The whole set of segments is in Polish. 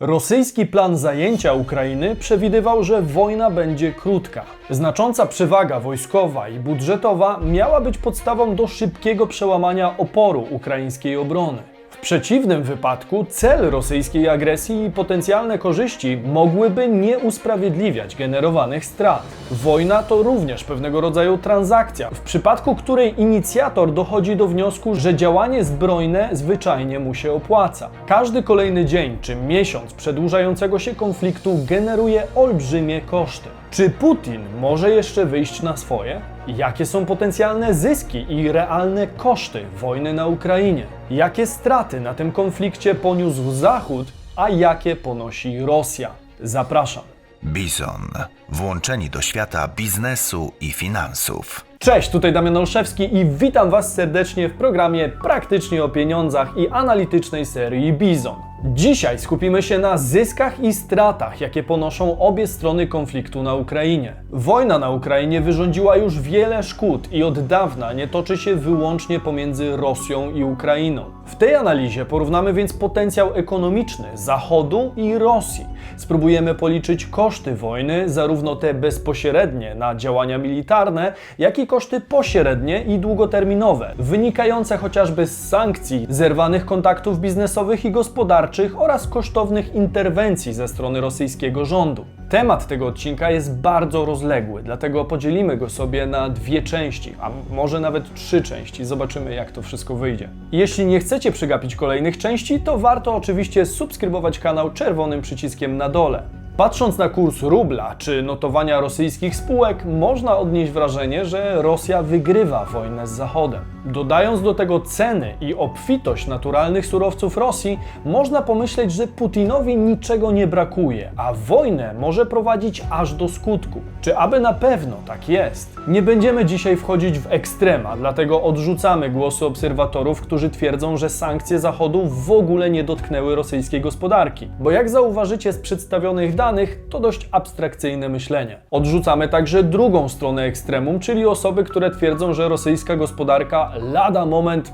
Rosyjski plan zajęcia Ukrainy przewidywał, że wojna będzie krótka. Znacząca przewaga wojskowa i budżetowa miała być podstawą do szybkiego przełamania oporu ukraińskiej obrony. W przeciwnym wypadku cel rosyjskiej agresji i potencjalne korzyści mogłyby nie usprawiedliwiać generowanych strat. Wojna to również pewnego rodzaju transakcja, w przypadku której inicjator dochodzi do wniosku, że działanie zbrojne zwyczajnie mu się opłaca. Każdy kolejny dzień czy miesiąc przedłużającego się konfliktu generuje olbrzymie koszty. Czy Putin może jeszcze wyjść na swoje? Jakie są potencjalne zyski i realne koszty wojny na Ukrainie? Jakie straty na tym konflikcie poniósł Zachód, a jakie ponosi Rosja? Zapraszam. Bizon. Włączeni do świata biznesu i finansów. Cześć, tutaj Damian Olszewski i witam Was serdecznie w programie Praktycznie o pieniądzach i analitycznej serii Bizon. Dzisiaj skupimy się na zyskach i stratach, jakie ponoszą obie strony konfliktu na Ukrainie. Wojna na Ukrainie wyrządziła już wiele szkód i od dawna nie toczy się wyłącznie pomiędzy Rosją i Ukrainą. W tej analizie porównamy więc potencjał ekonomiczny Zachodu i Rosji. Spróbujemy policzyć koszty wojny, zarówno te bezpośrednie na działania militarne, jak i koszty pośrednie i długoterminowe, wynikające chociażby z sankcji, zerwanych kontaktów biznesowych i gospodarczych oraz kosztownych interwencji ze strony rosyjskiego rządu. Temat tego odcinka jest bardzo rozległy, dlatego podzielimy go sobie na dwie części, a może nawet trzy części. Zobaczymy, jak to wszystko wyjdzie. Jeśli nie chcecie przegapić kolejnych części, to warto oczywiście subskrybować kanał czerwonym przyciskiem na dole. Patrząc na kurs rubla czy notowania rosyjskich spółek, można odnieść wrażenie, że Rosja wygrywa wojnę z Zachodem. Dodając do tego ceny i obfitość naturalnych surowców Rosji, można pomyśleć, że Putinowi niczego nie brakuje, a wojnę może prowadzić aż do skutku. Czy aby na pewno tak jest? Nie będziemy dzisiaj wchodzić w ekstrema, dlatego odrzucamy głosy obserwatorów, którzy twierdzą, że sankcje Zachodu w ogóle nie dotknęły rosyjskiej gospodarki. Bo jak zauważycie z przedstawionych danych, to dość abstrakcyjne myślenie. Odrzucamy także drugą stronę ekstremum, czyli osoby, które twierdzą, że rosyjska gospodarka lada moment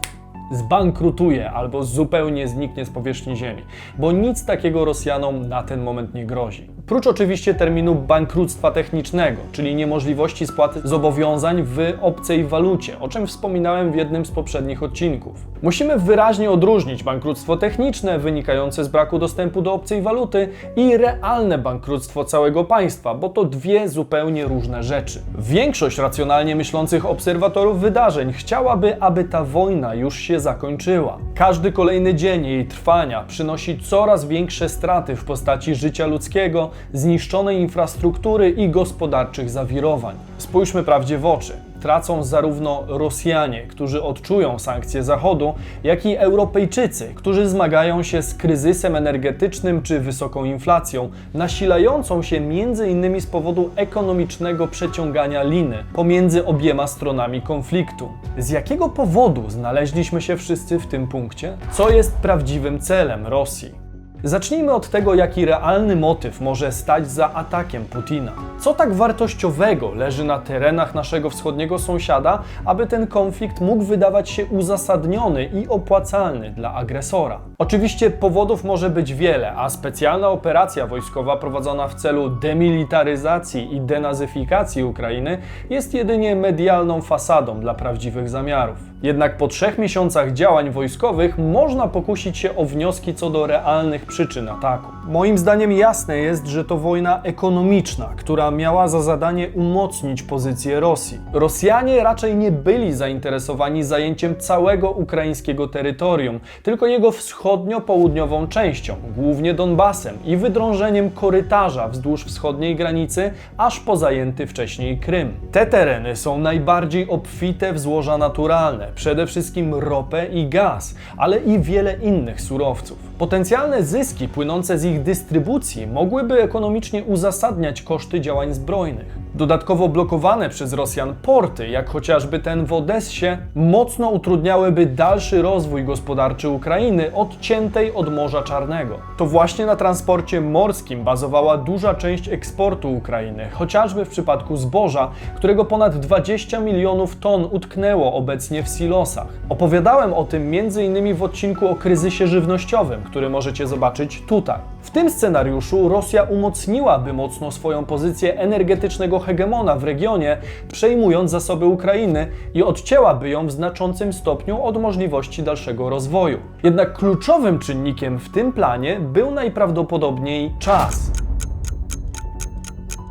zbankrutuje albo zupełnie zniknie z powierzchni Ziemi, bo nic takiego Rosjanom na ten moment nie grozi. Prócz oczywiście terminu bankructwa technicznego, czyli niemożliwości spłaty zobowiązań w obcej walucie, o czym wspominałem w jednym z poprzednich odcinków. Musimy wyraźnie odróżnić bankructwo techniczne wynikające z braku dostępu do obcej waluty i realne bankructwo całego państwa, bo to dwie zupełnie różne rzeczy. Większość racjonalnie myślących obserwatorów wydarzeń chciałaby, aby ta wojna już się zakończyła. Każdy kolejny dzień jej trwania przynosi coraz większe straty w postaci życia ludzkiego, zniszczonej infrastruktury i gospodarczych zawirowań. Spójrzmy prawdzie w oczy. Tracą zarówno Rosjanie, którzy odczują sankcje Zachodu, jak i Europejczycy, którzy zmagają się z kryzysem energetycznym czy wysoką inflacją, nasilającą się m.in. z powodu ekonomicznego przeciągania liny pomiędzy obiema stronami konfliktu. Z jakiego powodu znaleźliśmy się wszyscy w tym punkcie? Co jest prawdziwym celem Rosji? Zacznijmy od tego, jaki realny motyw może stać za atakiem Putina. Co tak wartościowego leży na terenach naszego wschodniego sąsiada, aby ten konflikt mógł wydawać się uzasadniony i opłacalny dla agresora? Oczywiście powodów może być wiele, a specjalna operacja wojskowa prowadzona w celu demilitaryzacji i denazyfikacji Ukrainy jest jedynie medialną fasadą dla prawdziwych zamiarów. Jednak po trzech miesiącach działań wojskowych można pokusić się o wnioski co do realnych przyczyn ataku. Moim zdaniem jasne jest, że to wojna ekonomiczna, która miała za zadanie umocnić pozycję Rosji. Rosjanie raczej nie byli zainteresowani zajęciem całego ukraińskiego terytorium, tylko jego wschodnio-południową częścią, głównie Donbasem i wydrążeniem korytarza wzdłuż wschodniej granicy, aż po zajęty wcześniej Krym. Te tereny są najbardziej obfite w złoża naturalne, przede wszystkim ropę i gaz, ale i wiele innych surowców. Potencjalne zyski płynące z ich dystrybucji mogłyby ekonomicznie uzasadniać koszty działań zbrojnych. Dodatkowo blokowane przez Rosjan porty, jak chociażby ten w Odessie, mocno utrudniałyby dalszy rozwój gospodarczy Ukrainy odciętej od Morza Czarnego. To właśnie na transporcie morskim bazowała duża część eksportu Ukrainy, chociażby w przypadku zboża, którego ponad 20 milionów ton utknęło obecnie w silosach. Opowiadałem o tym m.in. w odcinku o kryzysie żywnościowym, który możecie zobaczyć tutaj. W tym scenariuszu Rosja umocniłaby mocno swoją pozycję energetycznego hegemona w regionie, przejmując zasoby Ukrainy i odcięłaby ją w znaczącym stopniu od możliwości dalszego rozwoju. Jednak kluczowym czynnikiem w tym planie był najprawdopodobniej czas.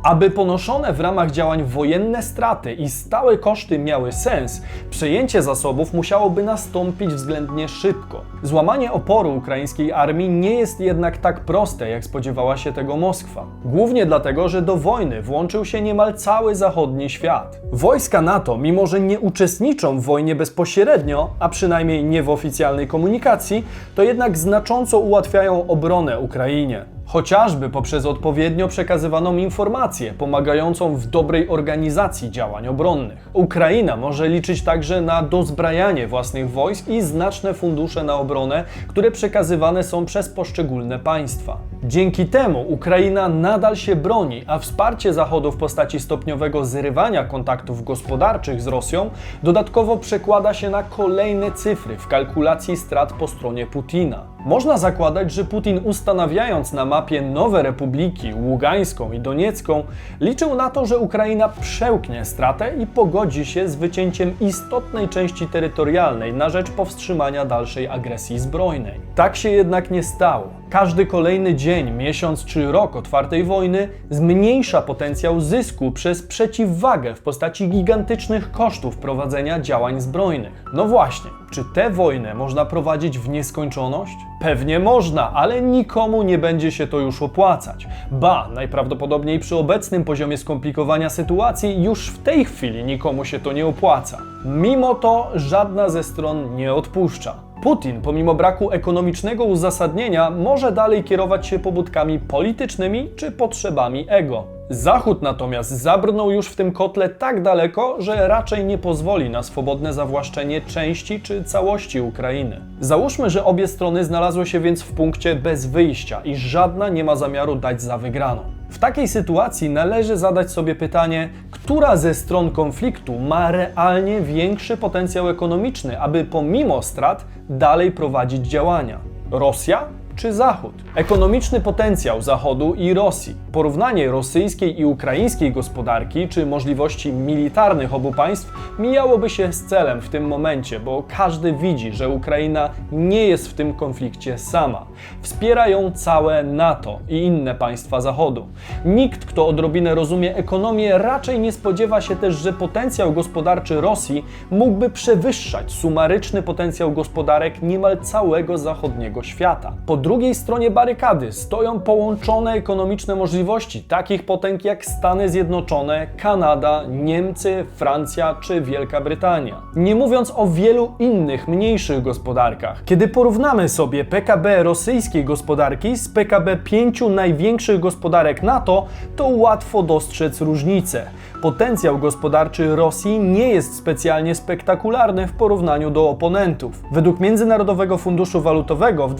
Aby ponoszone w ramach działań wojenne straty i stałe koszty miały sens, przejęcie zasobów musiałoby nastąpić względnie szybko. Złamanie oporu ukraińskiej armii nie jest jednak tak proste, jak spodziewała się tego Moskwa. Głównie dlatego, że do wojny włączył się niemal cały zachodni świat. Wojska NATO, mimo że nie uczestniczą w wojnie bezpośrednio, a przynajmniej nie w oficjalnej komunikacji, to jednak znacząco ułatwiają obronę Ukrainie. Chociażby poprzez odpowiednio przekazywaną informację, pomagającą w dobrej organizacji działań obronnych. Ukraina może liczyć także na dozbrajanie własnych wojsk i znaczne fundusze na obronę, które przekazywane są przez poszczególne państwa. Dzięki temu Ukraina nadal się broni, a wsparcie Zachodu w postaci stopniowego zrywania kontaktów gospodarczych z Rosją dodatkowo przekłada się na kolejne cyfry w kalkulacji strat po stronie Putina. Można zakładać, że Putin ustanawiając na mapie nowe republiki, Ługańską i Doniecką, liczył na to, że Ukraina przełknie stratę i pogodzi się z wycięciem istotnej części terytorialnej na rzecz powstrzymania dalszej agresji zbrojnej. Tak się jednak nie stało. Każdy kolejny dzień, miesiąc czy rok otwartej wojny zmniejsza potencjał zysku przez przeciwwagę w postaci gigantycznych kosztów prowadzenia działań zbrojnych. No właśnie, czy tę wojnę można prowadzić w nieskończoność? Pewnie można, ale nikomu nie będzie się to już opłacać. Ba, najprawdopodobniej przy obecnym poziomie skomplikowania sytuacji już w tej chwili nikomu się to nie opłaca. Mimo to żadna ze stron nie odpuszcza. Putin, pomimo braku ekonomicznego uzasadnienia, może dalej kierować się pobudkami politycznymi czy potrzebami ego. Zachód natomiast zabrnął już w tym kotle tak daleko, że raczej nie pozwoli na swobodne zawłaszczenie części czy całości Ukrainy. Załóżmy, że obie strony znalazły się więc w punkcie bez wyjścia i żadna nie ma zamiaru dać za wygraną. W takiej sytuacji należy zadać sobie pytanie, która ze stron konfliktu ma realnie większy potencjał ekonomiczny, aby pomimo strat dalej prowadzić działania? Rosja czy Zachód? Ekonomiczny potencjał Zachodu i Rosji, porównanie rosyjskiej i ukraińskiej gospodarki czy możliwości militarnych obu państw mijałoby się z celem w tym momencie, bo każdy widzi, że Ukraina nie jest w tym konflikcie sama. Wspiera ją całe NATO i inne państwa Zachodu. Nikt, kto odrobinę rozumie ekonomię, raczej nie spodziewa się też, że potencjał gospodarczy Rosji mógłby przewyższać sumaryczny potencjał gospodarek niemal całego zachodniego świata. Po drugiej stronie barykady stoją połączone ekonomiczne możliwości takich potęg jak Stany Zjednoczone, Kanada, Niemcy, Francja czy Wielka Brytania. Nie mówiąc o wielu innych mniejszych gospodarkach. Kiedy porównamy sobie PKB rosyjskiej gospodarki z PKB pięciu największych gospodarek NATO, to łatwo dostrzec różnicę. Potencjał gospodarczy Rosji nie jest specjalnie spektakularny w porównaniu do oponentów. Według Międzynarodowego Funduszu Walutowego w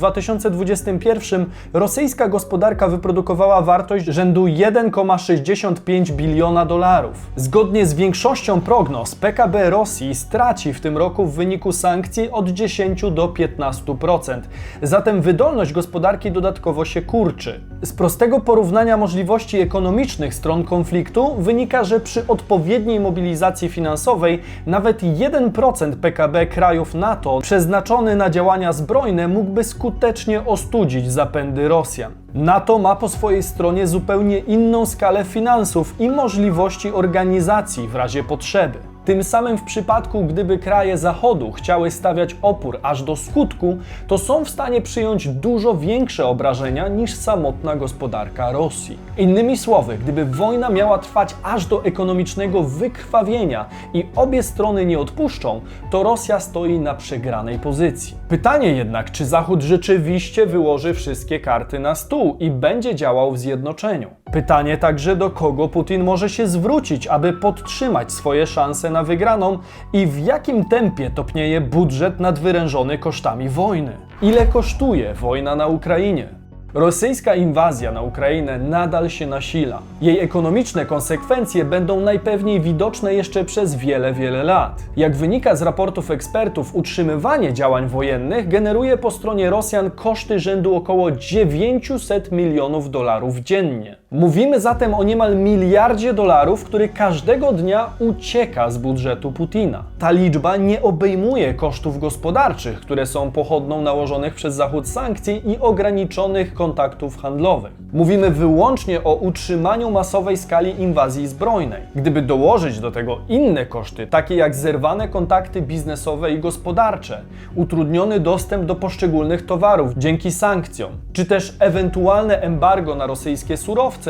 2021 rosyjska gospodarka wyprodukowała wartość rzędu 1,65 biliona dolarów. Zgodnie z większością prognoz PKB Rosji straci w tym roku w wyniku sankcji od 10 do 15%. Zatem wydolność gospodarki dodatkowo się kurczy. Z prostego porównania możliwości ekonomicznych stron konfliktu wynika, że przy odpowiedniej mobilizacji finansowej nawet 1% PKB krajów NATO przeznaczony na działania zbrojne mógłby skutecznie ostudzić zapędy Rosjan. NATO ma po swojej stronie zupełnie inną skalę finansów i możliwości organizacji w razie potrzeby. Tym samym w przypadku, gdyby kraje Zachodu chciały stawiać opór aż do skutku, to są w stanie przyjąć dużo większe obrażenia niż samotna gospodarka Rosji. Innymi słowy, gdyby wojna miała trwać aż do ekonomicznego wykrwawienia i obie strony nie odpuszczą, to Rosja stoi na przegranej pozycji. Pytanie jednak, czy Zachód rzeczywiście wyłoży wszystkie karty na stół i będzie działał w zjednoczeniu? Pytanie także, do kogo Putin może się zwrócić, aby podtrzymać swoje szanse na wygraną i w jakim tempie topnieje budżet nadwyrężony kosztami wojny. Ile kosztuje wojna na Ukrainie? Rosyjska inwazja na Ukrainę nadal się nasila. Jej ekonomiczne konsekwencje będą najpewniej widoczne jeszcze przez wiele, wiele lat. Jak wynika z raportów ekspertów, utrzymywanie działań wojennych generuje po stronie Rosjan koszty rzędu około 900 milionów dolarów dziennie. Mówimy zatem o niemal miliardzie dolarów, który każdego dnia ucieka z budżetu Putina. Ta liczba nie obejmuje kosztów gospodarczych, które są pochodną nałożonych przez Zachód sankcji i ograniczonych kontaktów handlowych. Mówimy wyłącznie o utrzymaniu masowej skali inwazji zbrojnej. Gdyby dołożyć do tego inne koszty, takie jak zerwane kontakty biznesowe i gospodarcze, utrudniony dostęp do poszczególnych towarów dzięki sankcjom, czy też ewentualne embargo na rosyjskie surowce,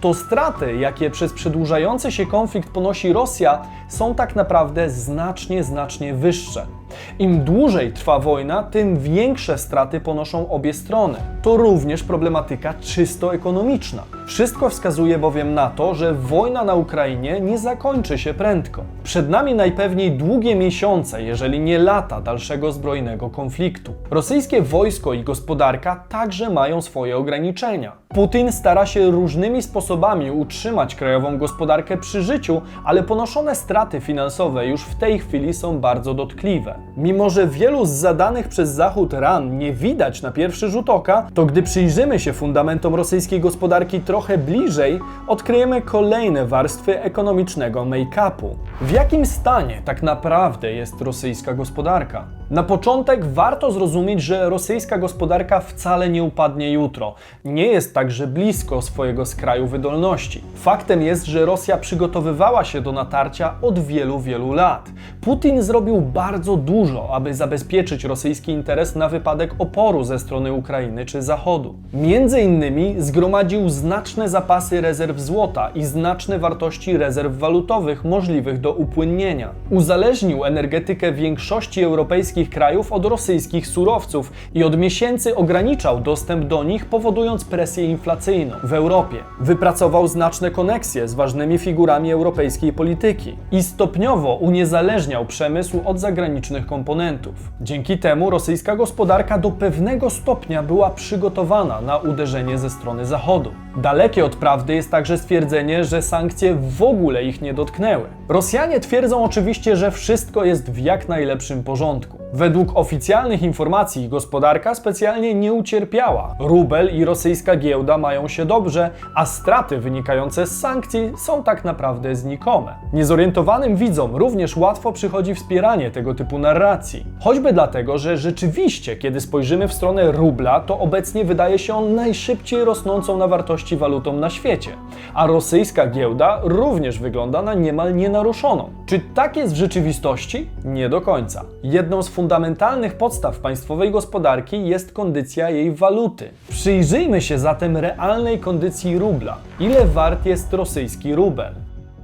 to straty, jakie przez przedłużający się konflikt ponosi Rosja, są tak naprawdę znacznie, znacznie wyższe. Im dłużej trwa wojna, tym większe straty ponoszą obie strony. To również problematyka czysto ekonomiczna. Wszystko wskazuje bowiem na to, że wojna na Ukrainie nie zakończy się prędko. Przed nami najpewniej długie miesiące, jeżeli nie lata dalszego zbrojnego konfliktu. Rosyjskie wojsko i gospodarka także mają swoje ograniczenia. Putin stara się różnymi sposobami utrzymać krajową gospodarkę przy życiu, ale ponoszone straty finansowe już w tej chwili są bardzo dotkliwe. Mimo, że wielu z zadanych przez Zachód ran nie widać na pierwszy rzut oka, to gdy przyjrzymy się fundamentom rosyjskiej gospodarki trochę bliżej, odkryjemy kolejne warstwy ekonomicznego make-upu. W jakim stanie tak naprawdę jest rosyjska gospodarka? Na początek warto zrozumieć, że rosyjska gospodarka wcale nie upadnie jutro. Nie jest także blisko swojego skraju wydolności. Faktem jest, że Rosja przygotowywała się do natarcia od wielu, wielu lat. Putin zrobił bardzo dużo, aby zabezpieczyć rosyjski interes na wypadek oporu ze strony Ukrainy czy Zachodu. Między innymi zgromadził znaczne zapasy rezerw złota i znaczne wartości rezerw walutowych możliwych do upłynnienia. Uzależnił energetykę większości europejskich krajów od rosyjskich surowców i od miesięcy ograniczał dostęp do nich, powodując presję inflacyjną w Europie. Wypracował znaczne koneksje z ważnymi figurami europejskiej polityki i stopniowo uniezależniał przemysł od zagranicznych komponentów. Dzięki temu rosyjska gospodarka do pewnego stopnia była przygotowana na uderzenie ze strony Zachodu. Dalekie od prawdy jest także stwierdzenie, że sankcje w ogóle ich nie dotknęły. Rosjanie twierdzą oczywiście, że wszystko jest w jak najlepszym porządku. Według oficjalnych informacji gospodarka specjalnie nie ucierpiała. Rubel i rosyjska giełda mają się dobrze, a straty wynikające z sankcji są tak naprawdę znikome. Niezorientowanym widzom również łatwo przychodzi wspieranie tego typu narracji. Choćby dlatego, że rzeczywiście, kiedy spojrzymy w stronę rubla, to obecnie wydaje się on najszybciej rosnącą na wartości walutą na świecie, a rosyjska giełda również wygląda na niemal nienaruszoną. Czy tak jest w rzeczywistości? Nie do końca. Jedną z fundamentalnych podstaw państwowej gospodarki jest kondycja jej waluty. Przyjrzyjmy się zatem realnej kondycji rubla. Ile wart jest rosyjski rubel?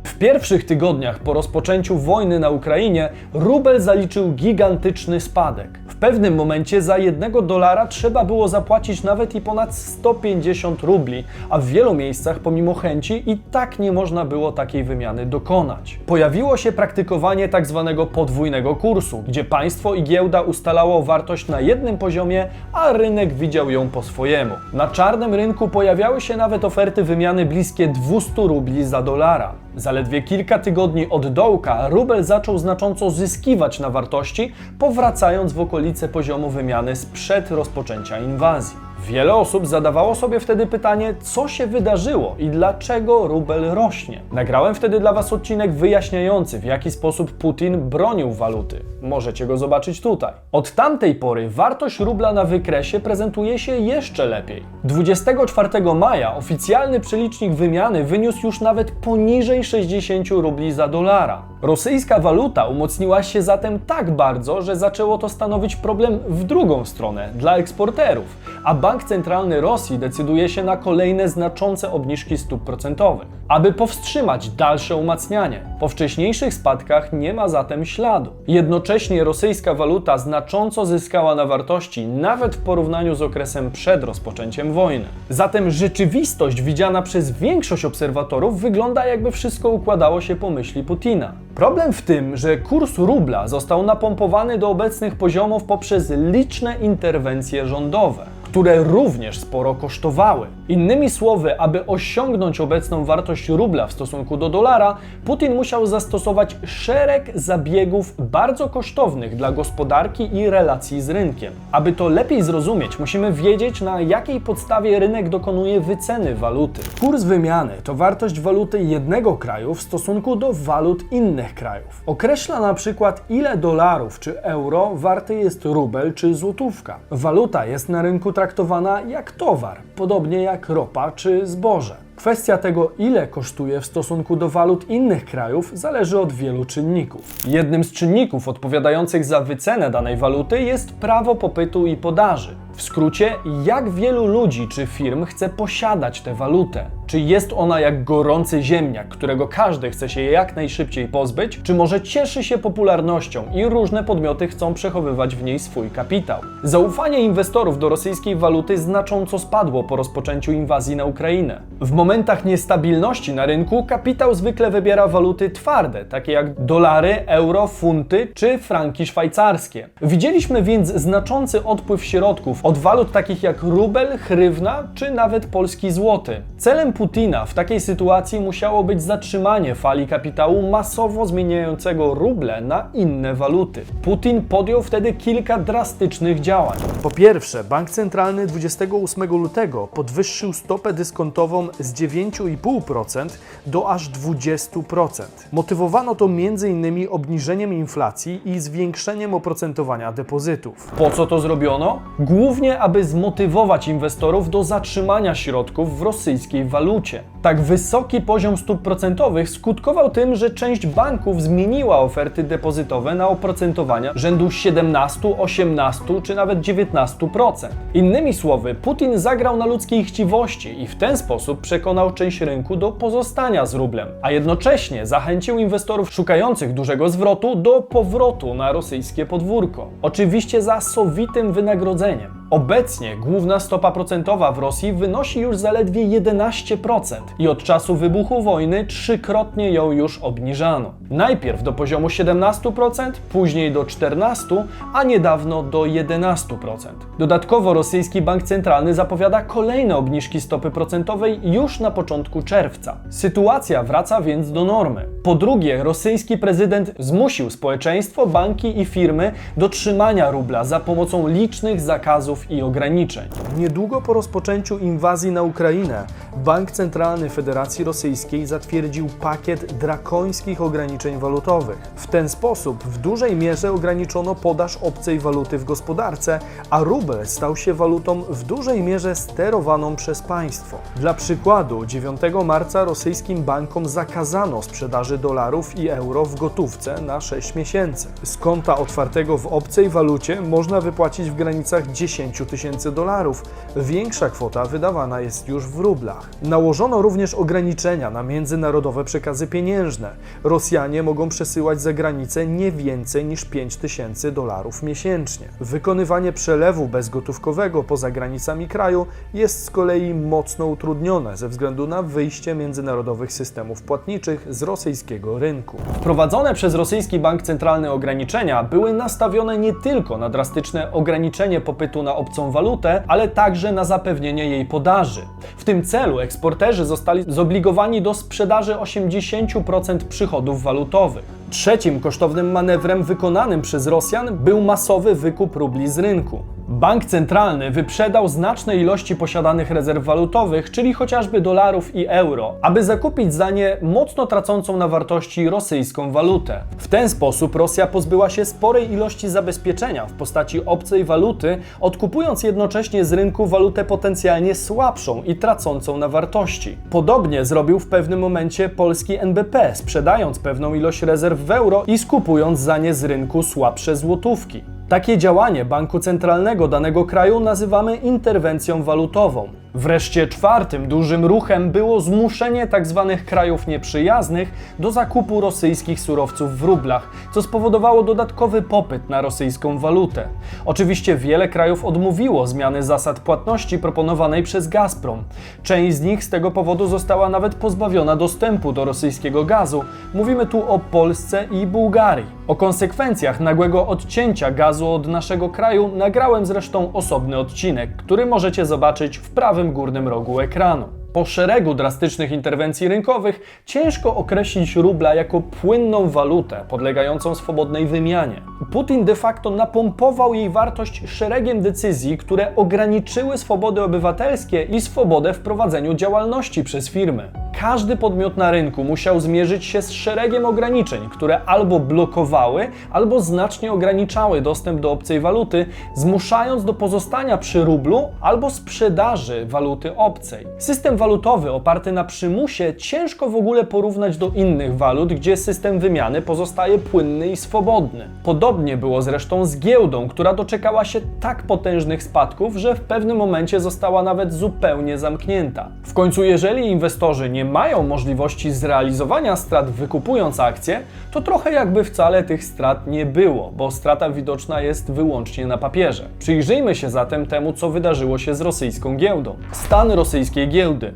W pierwszych tygodniach po rozpoczęciu wojny na Ukrainie rubel zaliczył gigantyczny spadek. Pewnym momencie za jednego dolara trzeba było zapłacić nawet i ponad 150 rubli, a w wielu miejscach pomimo chęci i tak nie można było takiej wymiany dokonać. Pojawiło się praktykowanie tak zwanego podwójnego kursu, gdzie państwo i giełda ustalało wartość na jednym poziomie, a rynek widział ją po swojemu. Na czarnym rynku pojawiały się nawet oferty wymiany bliskie 200 rubli za dolara. Zaledwie kilka tygodni od dołka rubel zaczął znacząco zyskiwać na wartości, powracając w okolice poziomu wymiany sprzed rozpoczęcia inwazji. Wiele osób zadawało sobie wtedy pytanie, co się wydarzyło i dlaczego rubel rośnie. Nagrałem wtedy dla Was odcinek wyjaśniający, w jaki sposób Putin bronił waluty. Możecie go zobaczyć tutaj. Od tamtej pory wartość rubla na wykresie prezentuje się jeszcze lepiej. 24 maja oficjalny przelicznik wymiany wyniósł już nawet poniżej 60 rubli za dolara. Rosyjska waluta umocniła się zatem tak bardzo, że zaczęło to stanowić problem w drugą stronę dla eksporterów, a Bank Centralny Rosji decyduje się na kolejne znaczące obniżki stóp procentowych, aby powstrzymać dalsze umacnianie. Po wcześniejszych spadkach nie ma zatem śladu. Jednocześnie rosyjska waluta znacząco zyskała na wartości nawet w porównaniu z okresem przed rozpoczęciem wojny. Zatem rzeczywistość widziana przez większość obserwatorów wygląda jakby wszystko układało się po myśli Putina. Problem w tym, że kurs rubla został napompowany do obecnych poziomów poprzez liczne interwencje rządowe. które również sporo kosztowały. Innymi słowy, aby osiągnąć obecną wartość rubla w stosunku do dolara, Putin musiał zastosować szereg zabiegów bardzo kosztownych dla gospodarki i relacji z rynkiem. Aby to lepiej zrozumieć, musimy wiedzieć, na jakiej podstawie rynek dokonuje wyceny waluty. Kurs wymiany to wartość waluty jednego kraju w stosunku do walut innych krajów. Określa na przykład, ile dolarów czy euro warty jest rubel czy złotówka. Waluta jest na rynku traktowana jak towar, podobnie jak ropa czy zboże. Kwestia tego, ile kosztuje w stosunku do walut innych krajów, zależy od wielu czynników. Jednym z czynników odpowiadających za wycenę danej waluty jest prawo popytu i podaży. W skrócie, jak wielu ludzi czy firm chce posiadać tę walutę? Czy jest ona jak gorący ziemniak, którego każdy chce się jak najszybciej pozbyć, czy może cieszy się popularnością i różne podmioty chcą przechowywać w niej swój kapitał? Zaufanie inwestorów do rosyjskiej waluty znacząco spadło po rozpoczęciu inwazji na Ukrainę. W momentach niestabilności na rynku kapitał zwykle wybiera waluty twarde, takie jak dolary, euro, funty czy franki szwajcarskie. Widzieliśmy więc znaczący odpływ środków od walut takich jak rubel, hrywna czy nawet polski złoty. Celem Putina w takiej sytuacji musiało być zatrzymanie fali kapitału masowo zmieniającego ruble na inne waluty. Putin podjął wtedy kilka drastycznych działań. Po pierwsze, bank centralny 28 lutego podwyższył stopę dyskontową z 9,5% do aż 20%. Motywowano to m.in. obniżeniem inflacji i zwiększeniem oprocentowania depozytów. Po co to zrobiono? Głównie, aby zmotywować inwestorów do zatrzymania środków w rosyjskiej walucie lucie. Tak wysoki poziom stóp procentowych skutkował tym, że część banków zmieniła oferty depozytowe na oprocentowania rzędu 17, 18 czy nawet 19%. Innymi słowy, Putin zagrał na ludzkiej chciwości i w ten sposób przekonał część rynku do pozostania z rublem, a jednocześnie zachęcił inwestorów szukających dużego zwrotu do powrotu na rosyjskie podwórko. Oczywiście za sowitym wynagrodzeniem. Obecnie główna stopa procentowa w Rosji wynosi już zaledwie 11% i od czasu wybuchu wojny trzykrotnie ją już obniżano. Najpierw do poziomu 17%, później do 14%, a niedawno do 11%. Dodatkowo rosyjski bank centralny zapowiada kolejne obniżki stopy procentowej już na początku czerwca. Sytuacja wraca więc do normy. Po drugie, rosyjski prezydent zmusił społeczeństwo, banki i firmy do trzymania rubla za pomocą licznych zakazów i ograniczeń. Niedługo po rozpoczęciu inwazji na Ukrainę, Bank Centralny Federacji Rosyjskiej zatwierdził pakiet drakońskich ograniczeń walutowych. W ten sposób w dużej mierze ograniczono podaż obcej waluty w gospodarce, a rubel stał się walutą w dużej mierze sterowaną przez państwo. Dla przykładu, 9 marca rosyjskim bankom zakazano sprzedaży dolarów i euro w gotówce na 6 miesięcy. Z konta otwartego w obcej walucie można wypłacić w granicach 10 tysięcy dolarów. Większa kwota wydawana jest już w rublach. Nałożono również ograniczenia na międzynarodowe przekazy pieniężne. Rosjanie mogą przesyłać za granicę nie więcej niż 5 tysięcy dolarów miesięcznie. Wykonywanie przelewu bezgotówkowego poza granicami kraju jest z kolei mocno utrudnione ze względu na wyjście międzynarodowych systemów płatniczych z rosyjskiego rynku. Wprowadzone przez rosyjski bank centralny ograniczenia były nastawione nie tylko na drastyczne ograniczenie popytu na obcą walutę, ale także na zapewnienie jej podaży. W tym celu eksporterzy zostali zobligowani do sprzedaży 80% przychodów walutowych. Trzecim kosztownym manewrem wykonanym przez Rosjan był masowy wykup rubli z rynku. Bank centralny wyprzedał znaczne ilości posiadanych rezerw walutowych, czyli chociażby dolarów i euro, aby zakupić za nie mocno tracącą na wartości rosyjską walutę. W ten sposób Rosja pozbyła się sporej ilości zabezpieczenia w postaci obcej waluty, odkupując jednocześnie z rynku walutę potencjalnie słabszą i tracącą na wartości. Podobnie zrobił w pewnym momencie polski NBP, sprzedając pewną ilość rezerw w euro i skupując za nie z rynku słabsze złotówki. Takie działanie banku centralnego danego kraju nazywamy interwencją walutową. Wreszcie czwartym dużym ruchem było zmuszenie tzw. krajów nieprzyjaznych do zakupu rosyjskich surowców w rublach, co spowodowało dodatkowy popyt na rosyjską walutę. Oczywiście wiele krajów odmówiło zmiany zasad płatności proponowanej przez Gazprom. Część z nich z tego powodu została nawet pozbawiona dostępu do rosyjskiego gazu. Mówimy tu o Polsce i Bułgarii. O konsekwencjach nagłego odcięcia gazu od naszego kraju nagrałem zresztą osobny odcinek, który możecie zobaczyć w prawym górnym rogu ekranu. Po szeregu drastycznych interwencji rynkowych ciężko określić rubla jako płynną walutę podlegającą swobodnej wymianie. Putin de facto napompował jej wartość szeregiem decyzji, które ograniczyły swobody obywatelskie i swobodę w prowadzeniu działalności przez firmy. Każdy podmiot na rynku musiał zmierzyć się z szeregiem ograniczeń, które albo blokowały, albo znacznie ograniczały dostęp do obcej waluty, zmuszając do pozostania przy rublu albo sprzedaży waluty obcej. System walutowy oparty na przymusie ciężko w ogóle porównać do innych walut, gdzie system wymiany pozostaje płynny i swobodny. Podobnie było zresztą z giełdą, która doczekała się tak potężnych spadków, że w pewnym momencie została nawet zupełnie zamknięta. W końcu, jeżeli inwestorzy nie mają możliwości zrealizowania strat wykupując akcje, to trochę jakby wcale tych strat nie było, bo strata widoczna jest wyłącznie na papierze. Przyjrzyjmy się zatem temu, co wydarzyło się z rosyjską giełdą. Stan rosyjskiej giełdy.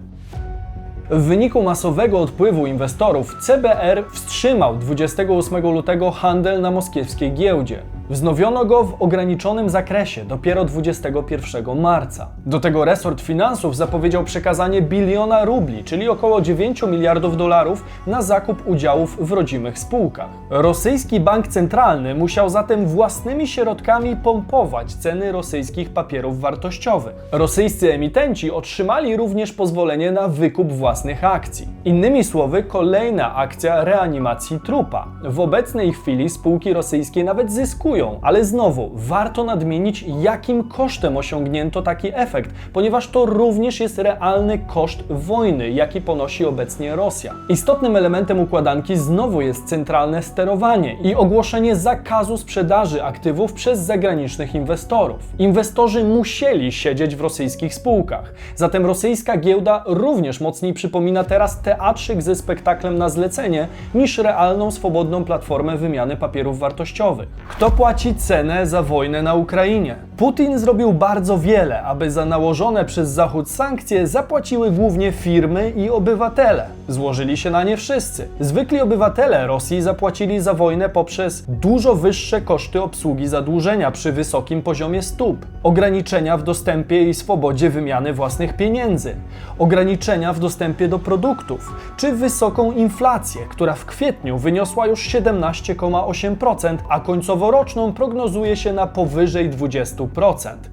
W wyniku masowego odpływu inwestorów CBR wstrzymał 28 lutego handel na moskiewskiej giełdzie. Wznowiono go w ograniczonym zakresie dopiero 21 marca. Do tego resort finansów zapowiedział przekazanie biliona rubli, czyli około 9 miliardów dolarów, na zakup udziałów w rodzimych spółkach. Rosyjski bank centralny musiał zatem własnymi środkami pompować ceny rosyjskich papierów wartościowych. Rosyjscy emitenci otrzymali również pozwolenie na wykup własnych akcji. Innymi słowy, kolejna akcja reanimacji trupa. W obecnej chwili spółki rosyjskie nawet zyskują ale znowu warto nadmienić, jakim kosztem osiągnięto taki efekt, ponieważ to również jest realny koszt wojny, jaki ponosi obecnie Rosja. Istotnym elementem układanki znowu jest centralne sterowanie i ogłoszenie zakazu sprzedaży aktywów przez zagranicznych inwestorów. Inwestorzy musieli siedzieć w rosyjskich spółkach, zatem rosyjska giełda również mocniej przypomina teraz teatrzyk ze spektaklem na zlecenie niż realną swobodną platformę wymiany papierów wartościowych. Kto płaci cenę za wojnę na Ukrainie? Putin zrobił bardzo wiele, aby za nałożone przez Zachód sankcje zapłaciły głównie firmy i obywatele. Złożyli się na nie wszyscy. Zwykli obywatele Rosji zapłacili za wojnę poprzez dużo wyższe koszty obsługi zadłużenia przy wysokim poziomie stóp, ograniczenia w dostępie i swobodzie wymiany własnych pieniędzy, ograniczenia w dostępie do produktów, czy wysoką inflację, która w kwietniu wyniosła już 17,8%, a końcoworoczną prognozuje się na powyżej 20%.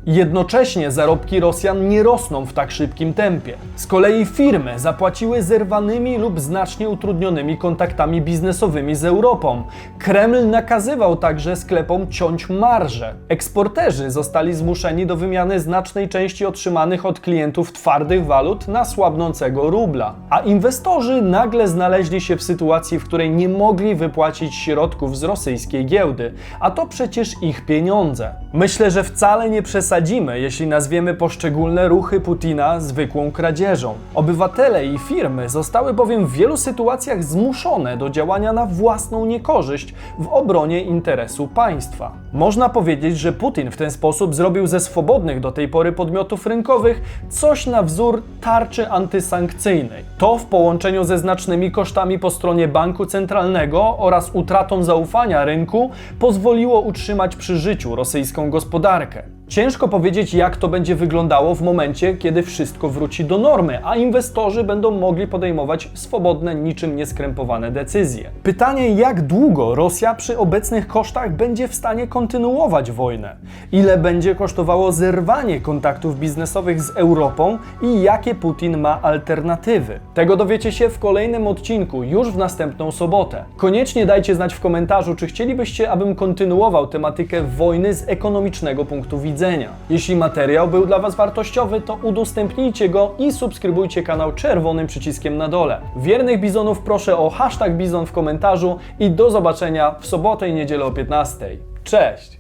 Jednocześnie zarobki Rosjan nie rosną w tak szybkim tempie. Z kolei firmy zapłaciły zerwanymi lub znacznie utrudnionymi kontaktami biznesowymi z Europą. Kreml nakazywał także sklepom ciąć marże. Eksporterzy zostali zmuszeni do wymiany znacznej części otrzymanych od klientów twardych walut na słabnącego rubla. A inwestorzy nagle znaleźli się w sytuacji, w której nie mogli wypłacić środków z rosyjskiej giełdy, a to przecież ich pieniądze. Myślę, że wcale nie przesadzimy, jeśli nazwiemy poszczególne ruchy Putina zwykłą kradzieżą. Obywatele i firmy zostały bowiem w wielu sytuacjach zmuszone do działania na własną niekorzyść w obronie interesu państwa. Można powiedzieć, że Putin w ten sposób zrobił ze swobodnych do tej pory podmiotów rynkowych coś na wzór tarczy antysankcyjnej. To w połączeniu ze znacznymi kosztami po stronie banku centralnego oraz utratą zaufania rynku pozwoliło utrzymać przy życiu rosyjską gospodarkę. Ciężko powiedzieć, jak to będzie wyglądało w momencie, kiedy wszystko wróci do normy, a inwestorzy będą mogli podejmować swobodne, niczym nieskrępowane decyzje. Pytanie, jak długo Rosja przy obecnych kosztach będzie w stanie kontynuować wojnę? Ile będzie kosztowało zerwanie kontaktów biznesowych z Europą i jakie Putin ma alternatywy? Tego dowiecie się w kolejnym odcinku, już w następną sobotę. Koniecznie dajcie znać w komentarzu, czy chcielibyście, abym kontynuował tematykę wojny z ekonomicznego punktu widzenia. Jeśli materiał był dla Was wartościowy, to udostępnijcie go i subskrybujcie kanał czerwonym przyciskiem na dole. Wiernych bizonów proszę o hashtag bizon w komentarzu i do zobaczenia w sobotę i niedzielę o 15. Cześć!